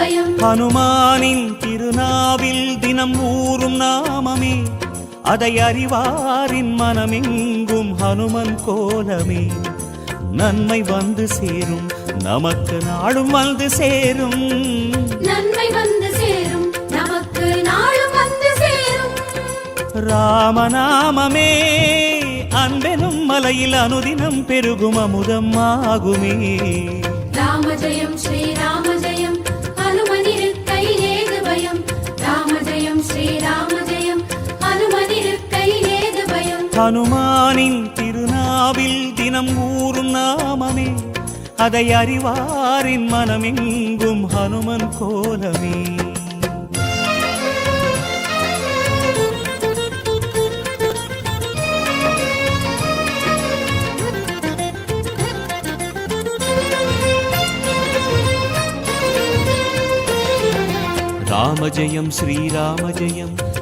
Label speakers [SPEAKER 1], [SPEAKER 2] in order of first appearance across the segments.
[SPEAKER 1] ஹனுமானின் திருநாவில் தினம் ஊறும் நாமமே. அதை அறிவாரின் மனமெங்கும் ஹனுமன் கோலமே. நன்மை வந்து சேரும் நமக்கு நாடும் வந்து சேரும்.
[SPEAKER 2] நன்மை வந்து சேரும் நமக்கு நாளும் வந்து சேரும்.
[SPEAKER 1] ராமநாமமே அன்பெனும் மலையில் அனுதினம் பெருகும் அமுதம் ஆகுமே.
[SPEAKER 2] ராம
[SPEAKER 1] ஹனுமானின் திருநாவில் தினம் ஊறும் நாமமே. அதை அறிவாரின் மனமெங்கும் ஹனுமன் கோலமே. ராமஜயம் ஸ்ரீராமஜயம்.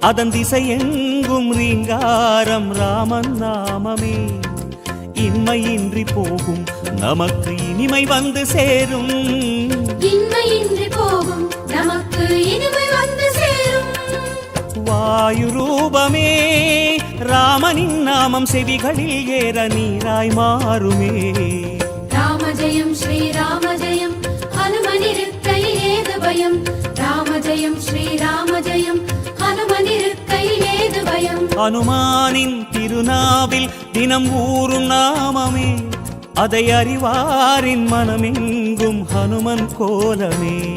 [SPEAKER 1] அதன் திசை எங்கும் ரீங்காரம் ராமன் நாமமே. இன்மையின்றி போகும் நமக்கு இனிமை வந்து சேரும்.
[SPEAKER 2] இன்மையின்றி போகும் நமக்கு இனிமை வந்து சேரும்.
[SPEAKER 1] வாயு ரூபமே ராமனின் நாமம் செவிகளில் ஏற நீராய் மாறுமே.
[SPEAKER 2] ராம ஜெயம் ஸ்ரீராம ஜெயம். ஹனுமனிருக்கையில் பயம். ராம ஜயம் ஸ்ரீராம ஜயம் ஹனுமனிருக்கையில் ஏது பயம்?
[SPEAKER 1] அனுமானின் திருநாவில் தினம் ஊறும் நாமமே. அதை அறிவாரின் மனமெங்கும் ஹனுமன் கோலமே.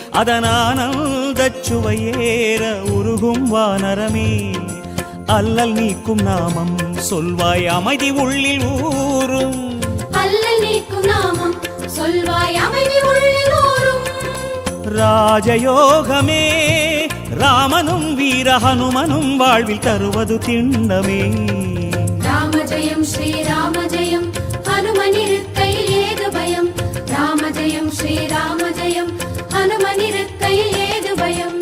[SPEAKER 1] அதனானந்தச்சுவையேற உருகும் வானரமே. அல்லல் நீக்கும் நாமம் சொல்வாய் அமைதி உள்ளில் ஊரும்
[SPEAKER 2] அல்லல் நீக்கும் நாமம் சொல்வாய் அமைதி உள்ளில் ஊரும்
[SPEAKER 1] ராஜயோகமே ராமனும் வீர ஹனுமனும் வாழ்வில் தருவது திண்ணமே
[SPEAKER 2] ராம ஜெயம் ஸ்ரீராம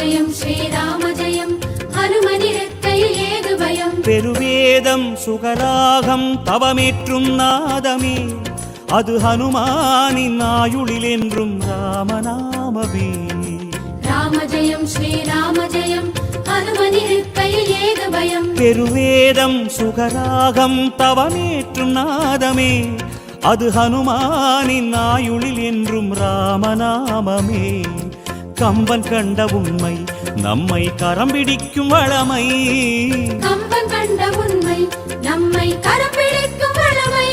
[SPEAKER 2] ஜெயம் ஸ்ரீராம ஜெயம். ஹனுமனிருக்கையில் ஏது பயம்?
[SPEAKER 1] பெருவேதம் சுகராகம் தவமேற்றும் நாதமே. அது ஹனுமானின் ஆயுளில் என்றும் ராமநாமமே.
[SPEAKER 2] ராம ஜெயம் ஸ்ரீராம ஜெயம். ஹனுமனிருக்கையில் ஏது பயம்?
[SPEAKER 1] பெருவேதம் சுகராகம் தவமேற்றும் நாதமே. அது ஹனுமானின் ஆயுளில் என்றும் ராமநாமமே. கம்பன் கண்ட உண்மை நம்மை கரம் பிடிக்கும் வளமை.
[SPEAKER 2] கம்பன் கண்ட உண்மை நம்மை கரம் பிடிக்கும் வளமை.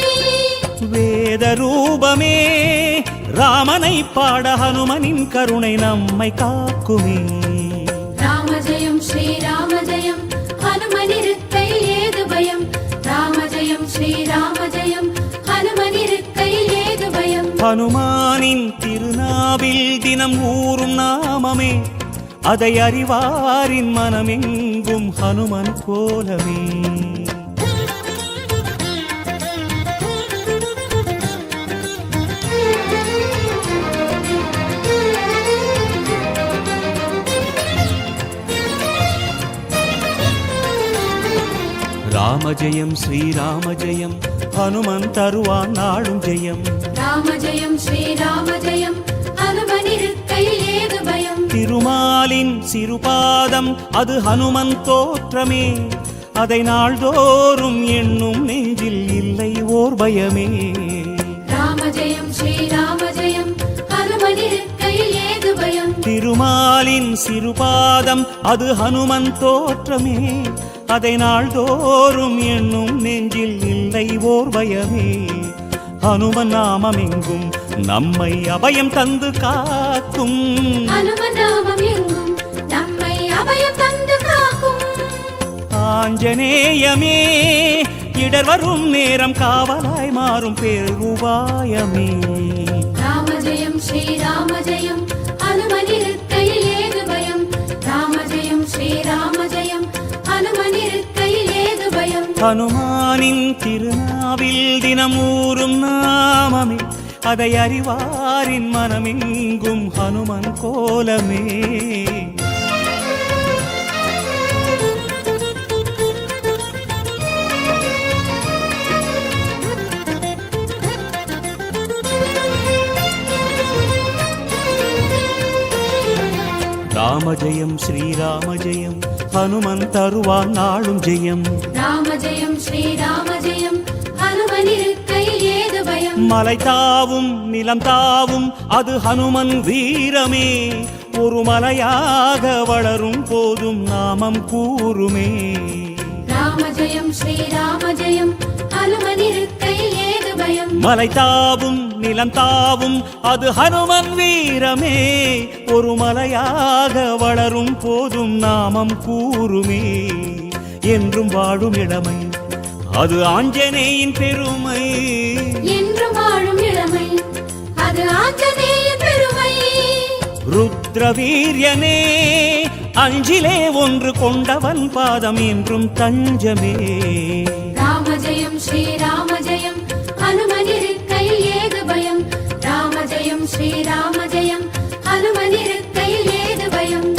[SPEAKER 1] வேத ரூபமே ராமனை பாட ஹனுமனின் கருணை நம்மை காக்குமே.
[SPEAKER 2] ராம ஜெயம் ஸ்ரீராம ஜெயம் ஹனுமனிருக்கை ஏது பயம்? ராம ஜெயம் ஸ்ரீராம
[SPEAKER 1] ஹனுமானின் திருநாவில் தினம் ஊறும் நாமமே அதை அறிவாரின் மனமெங்கும் ஹனுமன் கோலமே. ராம ஜெயம் ஸ்ரீராம ஜெயம் ஹனுமன் தருவான் நாளும் ஜெயம்
[SPEAKER 2] ராம ஜெயம் ஸ்ரீராம ஜெயம் ஹனுமனிருக்கை ஏது பயம்
[SPEAKER 1] திருமாலின் சிறுபாதம் அது ஹனுமன் தோற்றமே। அதை நாள்தோறும் எண்ணும் நெஞ்சில் இல்லை ஓர் பயமே।
[SPEAKER 2] ராம ஜெயம் ஸ்ரீராம ஜெயம்
[SPEAKER 1] திருமாலின் சிறுபாதம் அது ஹனுமன் தோற்றமே. அதை நாள்தோறும் எண்ணும் நெஞ்சில் இல்லை ஓர் பயமே ஹனுமன் நம்மை அபயம் தந்து காக்கும்.
[SPEAKER 2] ஹனுமன் நாமம் எங்கும் நம்மை அபயம் தந்து காக்கும்.
[SPEAKER 1] ஆஞ்சநேயமே இடர் வரும் நேரம் காவலாய் மாறும் பேருபாயமே
[SPEAKER 2] ராம ஜெயம் ஸ்ரீராம ஜெயம்
[SPEAKER 1] ஹனுமானின் திருநாவில் தினமூறும் நாமமே அதை அறிவாரின் மனமெங்கும் ஹனுமன் கோலமே. ராம ஜெயம் ஸ்ரீராம ஜெயம் ஹனுமன் தருவான் நாளும் ஜெயம்.
[SPEAKER 2] ராம ஜெயம் ஸ்ரீராம ஜெயம்
[SPEAKER 1] மலை தாவும் நிலம் தாவும் அது ஹனுமன் வீரமே. ஒரு மலையாக வளரும் போதும் நாமம் கூறுமே.
[SPEAKER 2] ராம ஜெயம் ஸ்ரீராம ஜெயம் பயம்
[SPEAKER 1] மலை தாவும் நிலம் தாவும் அது ஹனுமன் வீரமே. ஒரு மலையாக வளரும் போதும் நாமம் கூறுமே. என்றும் வாழும் இளமை அது ஆஞ்சநேயின் பெருமை.
[SPEAKER 2] என்று வாழும் இளமை அது ஆஞ்சநேய பெருமை.
[SPEAKER 1] ருத்ரவீரியனே அஞ்சிலே ஒன்று கொண்டவன் பாதம் என்றும் தஞ்சமே.
[SPEAKER 2] ராம ஜெயம்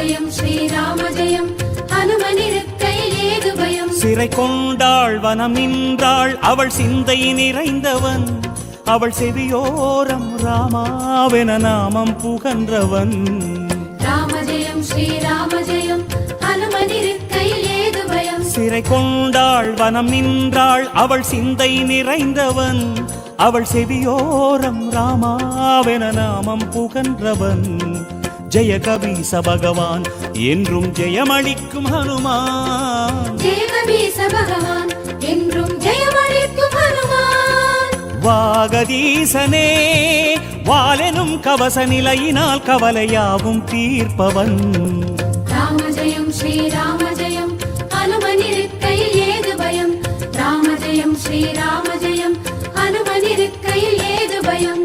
[SPEAKER 2] ஜெயம் ஸ்ரீராம ஜெயம்.
[SPEAKER 1] சிறை கொண்டாள் வனம் நின்றாள் அவள் சிந்தை நிறைந்தவன். அவள் செவியோரம் ராமாவென நாமம் புகன்றவன்.
[SPEAKER 2] ராம ஜெயம் ஸ்ரீராம ஜெயம். ஹனுமனிருக்கையில் ஏது பயம்?
[SPEAKER 1] சிறை கொண்டாள் வனம் நின்றாள் அவள் சிந்தை நிறைந்தவன். அவள் செவியோரம் ராமாவென நாமம் புகன்றவன். ஜெய கபீச பகவான் என்றும் ஜெயமளிக்கும் ஹனுமான். வாகதீசனே வாலெனும் கவச நிலையினால் கவலையாவும் தீர்ப்பவன்.
[SPEAKER 2] ராம ஜெயம் ஸ்ரீராம ஜெயம் ஏது பயம்? ராம ஜெயம் ஸ்ரீராம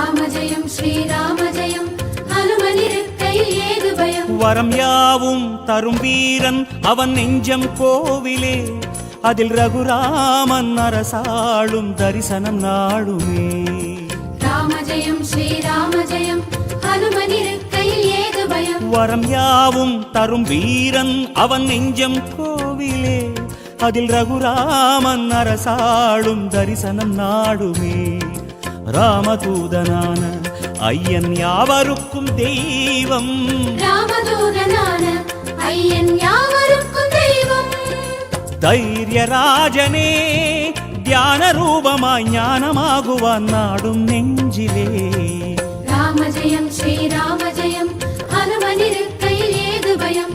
[SPEAKER 2] ராம ஜெயம் ஸ்ரீராம ஜெயம்
[SPEAKER 1] வரம் யாவும் தரும் வீரன் அவன் நெஞ்சம் கோவிலே. அதில் ரகுராமன் அரசாளும் தரிசனம் நாடுமே
[SPEAKER 2] ராம ஜெயம் ஸ்ரீராம ஜெயம்
[SPEAKER 1] வரம் யாவும் தரும் வீரன் அவன் நெஞ்சம் கோவிலே. அதில் ரகுராமன் அரசாளும் தரிசனம் நாடுமே ராமதூதனான ஐயன் யாவருக்கும் தெய்வம்.
[SPEAKER 2] ராமதூதனான ஐயன் யாவருக்கும் தெய்வம்.
[SPEAKER 1] தைரியராஜனே தியான ரூபமாய் ஞானமாகுவான் நாடும் நெஞ்சிலே.
[SPEAKER 2] ராம ஜெயம் ஸ்ரீராம ஜெயம் ஹனுமன் இருக்கையில் ஏது பயம்?